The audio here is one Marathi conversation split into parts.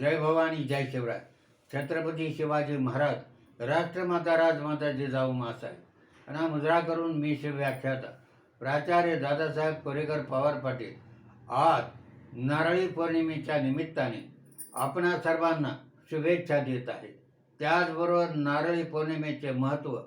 जय भवानी जय शिवराय. छत्रपती शिवाजी महाराज राष्ट्रमाता राजमाता जिजाऊ मासाहेब आणि मुजरा करून मी शिवव्याख्याता प्राचार्य दादासाहेब कोरेकर पवार पाटील आज नारळी पौर्णिमेच्या निमित्ताने आपणा सर्वांना शुभेच्छा देत आहे. त्याचबरोबर नारळी पौर्णिमेचे महत्त्व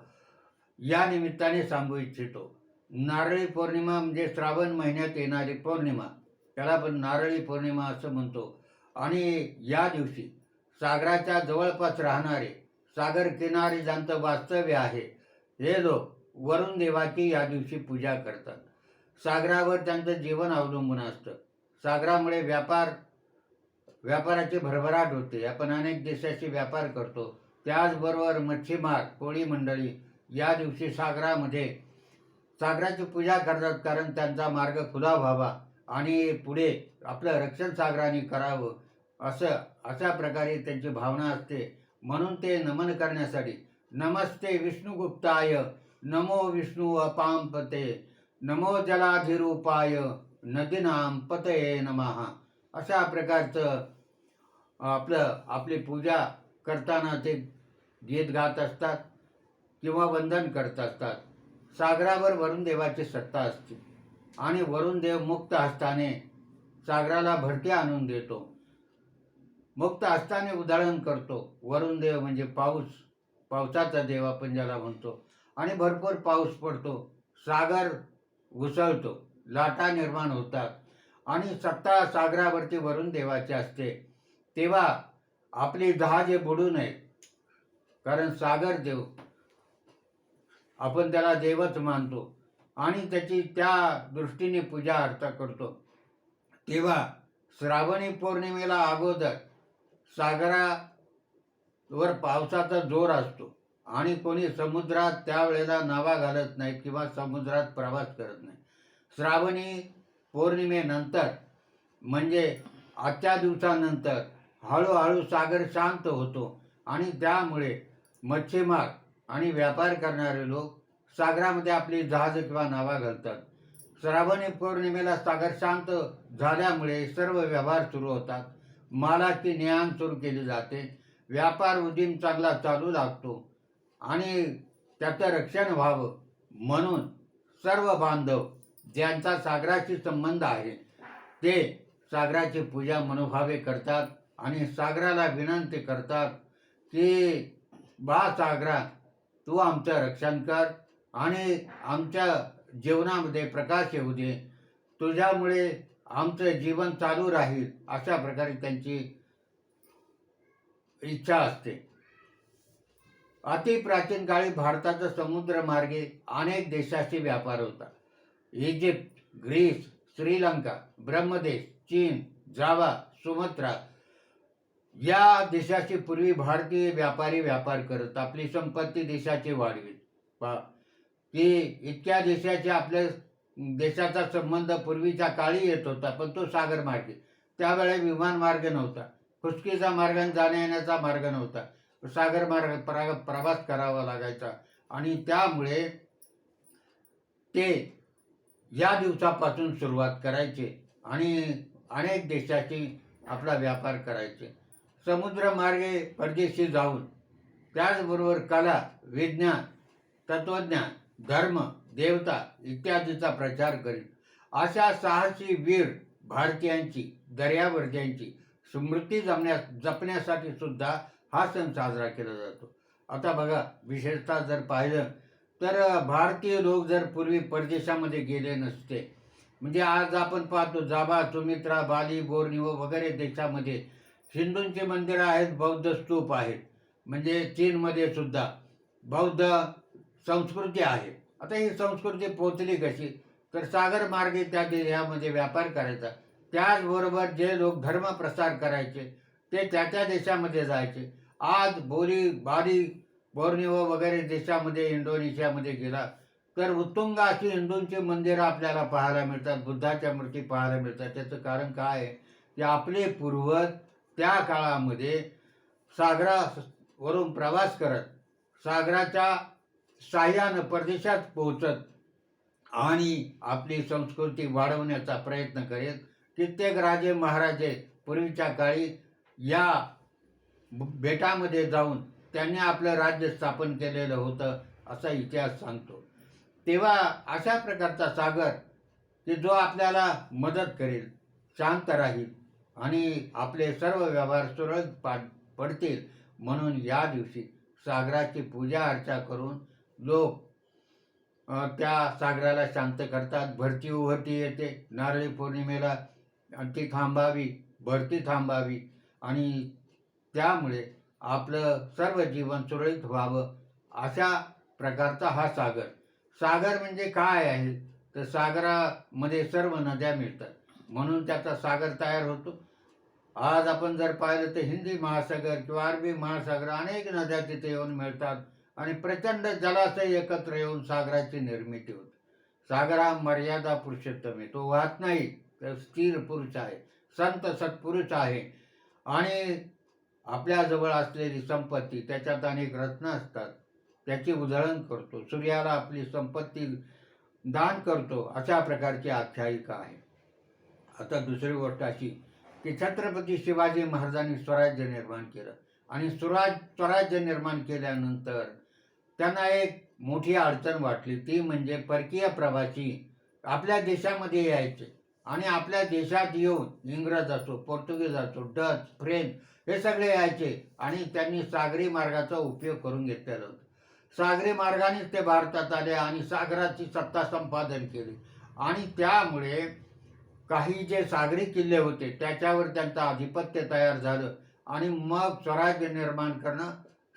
या निमित्ताने सांगू इच्छितो. नारळी पौर्णिमा म्हणजे श्रावण महिन्यात येणारी पौर्णिमा. त्याला आपण नारळी पौर्णिमा असं म्हणतो. आणि या दिवशी सागराच्या जवळपास राहणारे सागर किनारी ज्यांचं वास्तव्य आहे. हे लोक वरुण देवाची या दिवशी पूजा करतात. सागरावर त्यांचं जीवन अवलंबून असतं. सागरामुळे व्यापार व्यापाराची भरभराट होते. आपण अनेक देशाशी व्यापार करतो. त्याचबरोबर मच्छीमार कोळी मंडळी या दिवशी सागरामध्ये सागराची पूजा करतात कारण त्यांचा मार्ग खुला व्हावा. आणि पुढे आपलं रक्षण सागराने करावं असं अशा प्रकारे त्यांची भावना असते. म्हणून ते नमन करण्यासाठी नमस्ते विष्णुगुप्ताय नमो विष्णू अपांपते नमो जलाधिरूपाय नदीनाम पतये नमः. अशा प्रकारचं आपलं आपली पूजा करताना ते गीत गात असतात किंवा वंदन करत असतात. सागरावर वरुण देवाची सत्ता असते. आणि वरुण देव मुक्त हस्ताने सागराला भरती आणून देतो. मुक्त हस्ताने उदाहरण करतो. वरुण देव म्हणजे पाऊस. पावसाचा देव आपण ज्याला म्हणतो. आणि भरपूर पाऊस पडतो. सागर घुसळतो लाटा निर्माण होतात. आणि सत्ता सागरावरती वरुण देवाची असते. तेव्हा आपली जहाजे बुडू नये. कारण सागर देव आपण त्याला देवच मानतो. आणि त्याची त्या दृष्टीने पूजा अर्चा करतो. तेव्हा श्रावणी पौर्णिमेला अगोदर सागरावर पावसाचा जोर असतो आणि कोणी समुद्रात त्यावेळेला नावा घालत नाही किंवा समुद्रात प्रवास करत नाही. श्रावणी पौर्णिमेनंतर म्हणजे आजच्या दिवसानंतर हळूहळू सागर शांत होतो आणि त्यामुळे मच्छीमार आणि व्यापार करणारे लोक सागरामध्ये आपली जहाज किंवा नावा घालतात. श्रावणी पौर्णिमेला सागर शांत झाल्यामुळे सर्व व्यवहार सुरू होतात. मालाची नेहाण सुरू केली जाते. व्यापार उदीम चांगला चालू लागतो. आणि त्याचं रक्षण व्हावं म्हणून सर्व बांधव ज्यांचा सागराशी संबंध आहे ते सागराची पूजा मनोभावे करतात आणि सागराला विनंती करतात की बा सागरा तू आमचं रक्षण कर. आणि आमच्या जीवनामध्ये प्रकाश येऊ दे तुझ्यामुळे आमचं जीवन चालू राहील अशा प्रकारे त्यांची इच्छा असते. अति प्राचीन काळी भारताचा समुद्र मार्गे अनेक देशाशी व्यापार होता. इजिप्त ग्रीस श्रीलंका ब्रह्मदेश चीन जावा सुमत्रा या देशाशी पूर्वी भारतीय व्यापारी व्यापार करत आपली संपत्ती देशाची वाढवीत. पा की इतक्या देशाचे आपल्या देशाचा संबंध पूर्वीच्या काळी येत होता पण तो सागर मार्गे. त्यावेळे विमान मार्ग नव्हता. खुसकीचा मार्गाने जाण्या येण्याचा मार्ग नव्हता. सागर मार्ग प्रा प्रवास करावा लागायचा. आणि त्यामुळे ते या दिवसापासून सुरुवात करायचे आणि अनेक देशाची आपला व्यापार करायचे. समुद्रमार्गे परदेशी जाऊन त्याचबरोबर कला विज्ञान तत्वज्ञान धर्म देवता इत्यादीचा प्रचार करीत अशा साहसी वीर भारतीयांची दर्यावर्त्यांची स्मृती जमण्यास जपण्यासाठी सुद्धा हा सण साजरा केला जातो. आता बघा विशेषतः जर पाहिलं तर भारतीय लोक जर पूर्वी परदेशामध्ये गेले नसते म्हणजे आज आपण पाहतो जाबा सुमित्रा बाली बोर्निओ वगैरे देशामध्ये हिंदूंची मंदिरं आहेत बौद्ध स्तूप आहेत म्हणजे चीनमध्ये सुद्धा बौद्ध संस्कृती आहे. आता ही संस्कृती पोचली कशी? तर सागर मार्गे त्या देशामध्ये व्यापार करायचा. त्याचबरोबर जे लोक धर्म प्रसार करायचे ते त्या त्या देशामध्ये जायचे. आज बोली बारी बोर्निओ वगैरे देशामध्ये इंडोनेशियामध्ये गेला तर उत्तुंग अशी हिंदूंची मंदिरं आपल्याला पाहायला मिळतात बुद्धाच्या मूर्ती पाहायला मिळतात. त्याचं कारण काय? आहे की आपले पूर्वज त्या काळामध्ये सागरावरून प्रवास करत सागराच्या साह्यानं परदेशात पोहोचत आणि आपली संस्कृती वाढवण्याचा प्रयत्न करेल कित्येक राजे महाराजे पूर्वीच्या काळी या बेटामध्ये जाऊन त्यांनी आपलं राज्य स्थापन केलेलं होतं असा इतिहास सांगतो. तेव्हा अशा प्रकारचा सागर की जो आपल्याला मदत करेल शांत राहील आणि आपले सर्व व्यवहार सुरळीत पा पडतील म्हणून या दिवशी सागराची पूजा अर्चा करून लोक त्या सागराला शांत करतात. भरती उभरती येते. नारळी पौर्णिमेला ती थांबावी भरती थांबावी. आणि त्यामुळे आपलं सर्व जीवन सुरळीत व्हावं अशा प्रकारचा हा सागर. सागर म्हणजे काय आहे? तर सागरामध्ये सर्व नद्या मिळतात. म्हणून त्याचा सागर तयार होतो. आज आपण जर पाहिलं तर हिंदी महासागर किंवा अरबी महासागर अनेक नद्या तिथे येऊन मिळतात. आणि प्रचंड जलाशय एकत्र येऊन सागराची निर्मिती होते. सागर हा मर्यादा पुरुषोत्तम आहे. तो वाहत नाही तर स्थिर पुरुष आहे संत सत्पुरुष आहे. आणि आपल्याजवळ असलेली संपत्ती त्याच्यात अनेक रत्न असतात. त्याची उधळण करतो सूर्याला आपली संपत्ती दान करतो अशा प्रकारची आख्यायिका आहे. आता दुसरी गोष्ट अशी की छत्रपती शिवाजी महाराजांनी स्वराज्य निर्माण केलं. आणि स्वराज स्वराज्य निर्माण केल्यानंतर त्यांना एक मोठी अडचण वाटली. ती म्हणजे परकीय प्रवासी आपल्या देशामध्ये यायचे आणि आपल्या देशात येऊन इंग्रज असो पोर्तुगीज असो डच फ्रेंच हे सगळे यायचे आणि त्यांनी सागरी मार्गाचा उपयोग करून घेतलेला होता. सागरी मार्गानेच ते भारतात आले आणि सागराची सत्ता संपादन केली. आणि त्यामुळे काही जे सागरी किल्ले होते त्याच्यावर त्यांचं आधिपत्य तयार झालं आणि मग स्वराज्य निर्माण करणं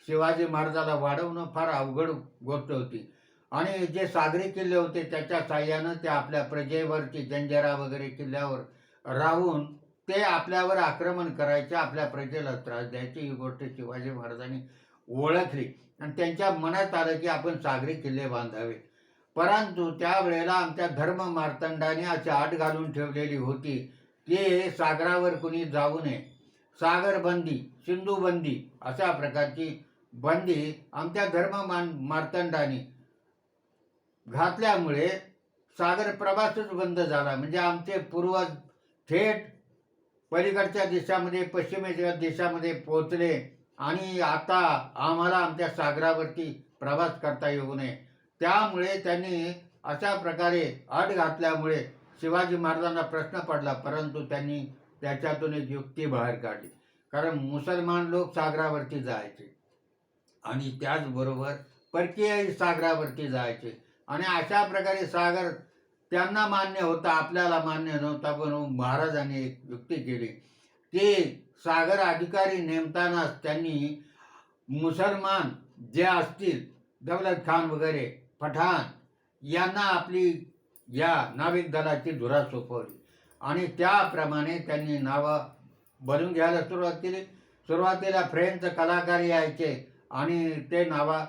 शिवाजी महाराजाला वाढवणं फार अवघड गोष्ट होती. आणि जे सागरी किल्ले होते त्याच्या साह्यानं ते आपल्या प्रजेवरती जंजिरा वगैरे किल्ल्यावर राहून ते आपल्यावर आक्रमण करायचे आपल्या प्रजेला त्रास द्यायचे ही गोष्ट शिवाजी महाराजांनी ओळखली. आणि त्यांच्या मनात आलं की आपण सागरी किल्ले बांधावे. परंतु त्यावेळेला आमच्या धर्म मार्तंडाने अशी आट घालून ठेवलेली होती की सागरावर कुणी जाऊ नये. सागरबंदी सिंधुबंदी अशा प्रकारची बंदी आमच्या धर्म मान मार्तंडाने घातल्यामुळे सागर प्रवासच बंद झाला. म्हणजे आमचे पूर्वज थेट पलीकडच्या देशामध्ये पश्चिमेच्या देशामध्ये पोहोचले आणि आता आम्हाला आमच्या सागरावरती प्रवास करता येऊ नये. त्यामुळे त्यांनी अशा प्रकारे अट घातल्यामुळे शिवाजी महाराजांना प्रश्न पडला परंतु त्यांनी त्याच्यातून एक युक्ती बाहेर काढली. कारण मुसलमान लोक सागरावरती जायचे. आणि त्याचबरोबर परकीय सागरावरती जायचे. आणि अशा प्रकारे सागर त्यांना मान्य होता आपल्याला मान्य नव्हता पण महाराजांनी एक युक्ती केली. ते सागर अधिकारी नेमतानाच त्यांनी मुसलमान जे असतील दौलत खान वगैरे पठाण यांना आपली या नाविक दलाची धुरा सोपवली. आणि त्याप्रमाणे त्यांनी नावं बनवून घ्यायला सुरुवात केली. सुरुवातीला फ्रेंच कलाकार यायचे. आणि ते नावा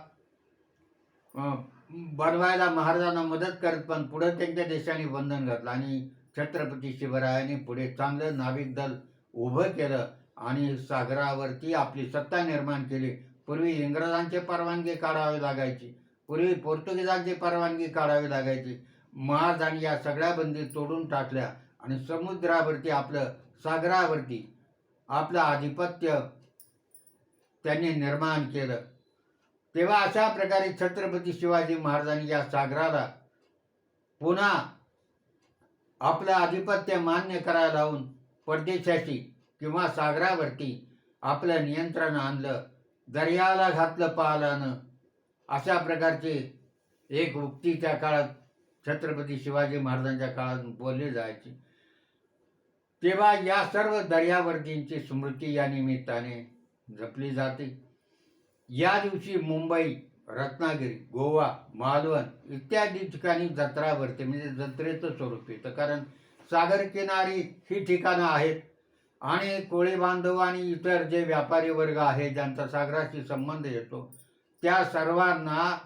बनवायला महाराजांना मदत करत पण पुढे त्यांच्या देशाने बंधन घातलं आणि छत्रपती शिवरायाने पुढे चांगलं नाविक दल उभं केलं आणि सागरावरती आपली सत्ता निर्माण केली. पूर्वी इंग्रजांचे परवानगी काढावी लागायची. पूर्वी पोर्तुगीजांची परवानगी काढावी लागायची. महाराजांनी या सगळ्या बंदी तोडून टाकल्या आणि समुद्रावरती आपलं सागरावरती आपलं आधिपत्य त्यांनी निर्माण केलं. तेव्हा अशा प्रकारे छत्रपती शिवाजी महाराजांनी या सागराला पुन्हा आपलं आधिपत्य मान्य करायला लावून परदेशाशी किंवा सागरावरती आपलं नियंत्रण आणलं दर्याला घातलं पालानं. अशा प्रकारचे एक उक्ती त्या काळात छत्रपती शिवाजी महाराजांच्या काळात बोलली जायची. तेव्हा या सर्व दर्यावर्तींची स्मृती या निमित्ताने जपली जाते. या दिवशी मुंबई रत्नागिरी गोवा मालवण इत्यादी ठिकाणी जत्रा भरते. म्हणजे जत्रेचं स्वरूप येतं. कारण सागर किनारी ही ठिकाणं आहेत. आणि कोळी बांधव आणि इतर जे व्यापारी वर्ग आहे ज्यांचा सागराशी संबंध येतो त्या सर्वांना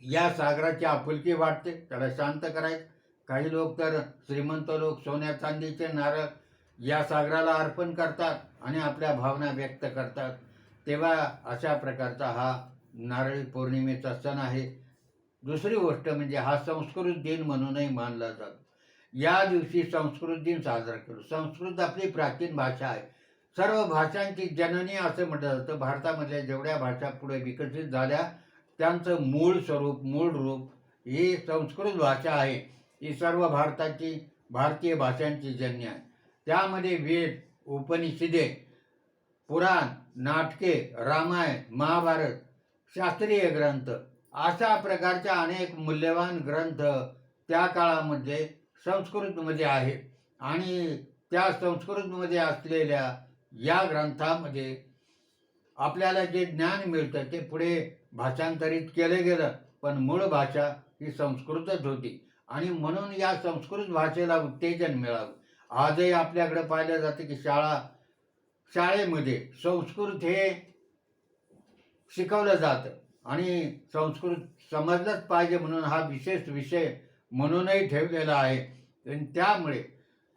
या सागराची आपुलकी वाटते. त्याला शांत करायचं. काही लोक तर श्रीमंत लोक सोन्या चांदीचे नारळ या सागराला अर्पण करतात आणि आपल्या भावना व्यक्त करतात. तेव्हा अशा प्रकारचा हा नारळी पौर्णिमेचा सण आहे. दुसरी गोष्ट म्हणजे हा संस्कृत दिन म्हणूनही मानला जातो. या दिवशी संस्कृत दिन साजरा करू. संस्कृत आपली प्राचीन भाषा आहे. सर्व भाषांची जननी असं म्हटलं जातं. भारतामधल्या जेवढ्या भाषा पुढे विकसित झाल्या त्यांचं मूळ स्वरूप मूळ रूप ही संस्कृत भाषा आहे. ही सर्व भारताची भारतीय भाषांची जन्य आहे. त्यामध्ये वेद उपनिषदे पुराण नाटके रामायण महाभारत शास्त्रीय ग्रंथ अशा प्रकारच्या अनेक मूल्यवान ग्रंथ त्या काळामध्ये संस्कृतमध्ये आहेत. आणि त्या संस्कृतमध्ये असलेल्या या ग्रंथामध्ये आपल्याला जे ज्ञान मिळतं ते पुढे भाषांतरित केलं गेलं. पण मूळ भाषा ही संस्कृतच होती. आणि म्हणून या संस्कृत भाषेला उत्तेजन मिळावं आजही आपल्याकडे पाहिलं जातं की शाळा शाळेमध्ये संस्कृत हे शिकवलं जातं. आणि संस्कृत समजलंच पाहिजे म्हणून हा विशेष विषय म्हणूनही ठेवलेला आहे. आणि त्यामुळे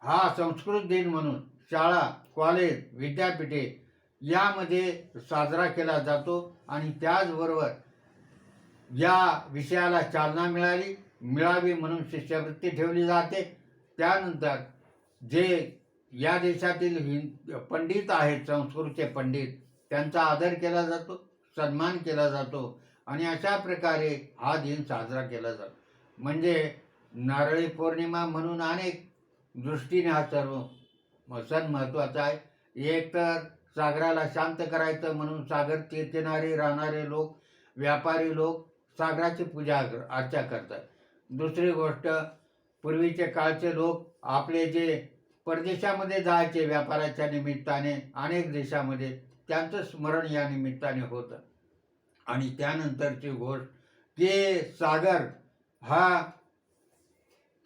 हा संस्कृत दिन म्हणून शाळा कॉलेज विद्यापीठे यामध्ये साजरा केला जातो. आणि त्याचबरोबर या विषयाला चालना मिळाली मिळावी म्हणून शिष्यवृत्ती ठेवली जाते. त्यानंतर जे या देशातील हिं पंडित आहेत संस्कृतचे पंडित त्यांचा आदर केला जातो सन्मान केला जातो आणि अशा प्रकारे हा दिन साजरा केला जातो. म्हणजे नारळी पौर्णिमा म्हणून अनेक दृष्टीने हा सर्व सण महत्त्वाचा आहे. एक तर सागराला शांत करायचं म्हणून सागर तीर्थनारी राहणारे लोक व्यापारी लोक सागराची पूजा कर- अर्चा करतात. दुसरी गोष्ट पूर्वीचे काळचे लोक आपले जे परदेशामध्ये जायचे व्यापाराच्या निमित्ताने अनेक देशामध्ये त्यांचं स्मरण या निमित्ताने होतं. आणि त्यानंतरची गोष्ट ते सागर हा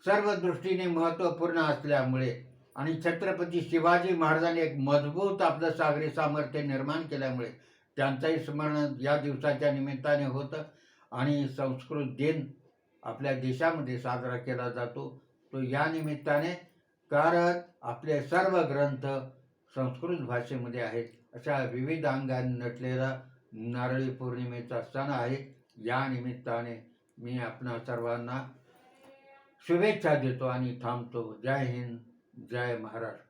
सर्व दृष्टीने महत्त्वपूर्ण असल्यामुळे आणि छत्रपती शिवाजी महाराजांनी एक मजबूत आपलं सागरी सामर्थ्य निर्माण केल्यामुळे त्यांचंही स्मरण या दिवसाच्या निमित्ताने होतं. आणि संस्कृत दिन आपल्या देशामध्ये साजरा केला जातो. तो या निमित्ताने कारण आपले सर्व ग्रंथ संस्कृत भाषेमध्ये आहेत. अशा विविध अंगाने नटलेला नारळी पौर्णिमेचा सण आहे. या निमित्ताने मी आपणा सर्वांना शुभेच्छा देतो आणि थांबतो. जय हिंद जय महाराष्ट्र.